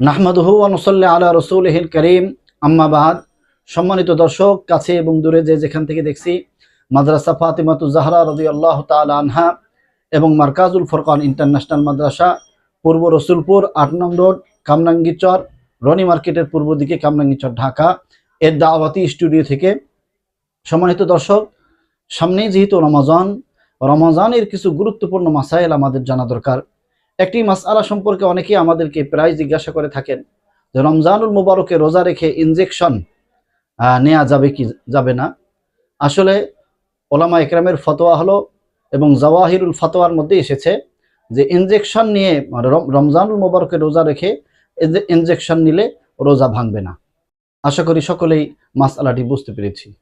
নাহমাদহু আনসল্লা আলা রসুলহিল করিম। আম্মাবাদ সম্মানিত দর্শক, কাছে এবং দূরে যে যেখান থেকে দেখছি, মাদ্রাসা ফাতিমাতু জাহরা রদি আল্লাহ আনহা এবং মার্কাজুল ফরকান ইন্টারন্যাশনাল মাদ্রাসা, পূর্ব রসুলপুর, আট নং রোড কামরাঙ্গিচর রনি মার্কেটের পূর্ব দিকে কামরাঙ্গিচর ঢাকা। এর দাওয়াতি স্টুডিও থেকে সম্মানিত দর্শক, সামনেই যেহেতু রমাজান, রমজানের কিছু গুরুত্বপূর্ণ মাসাইল আমাদের জানা দরকার। একটি মাসআলা সম্পর্কে অনেকেই আমাদেরকে প্রায় জিজ্ঞাসা করে থাকেন যে রমজানুল মুবারকে রোজা রেখে ইনজেকশন নেওয়া যাবে কি, যাবে না? আসলে ওলামা একরামের ফতোয়া হলো এবং জওয়াহিরুল ফতোয়ার মধ্যে এসেছে যে ইনজেকশন নিয়ে রম- রমজানুল মুবারকে রোজা রেখে ইনজেকশন নিলে রোজা ভাঙবে না। আশা করি সকলেই মাসআলাটি বুঝতে পেরেছি।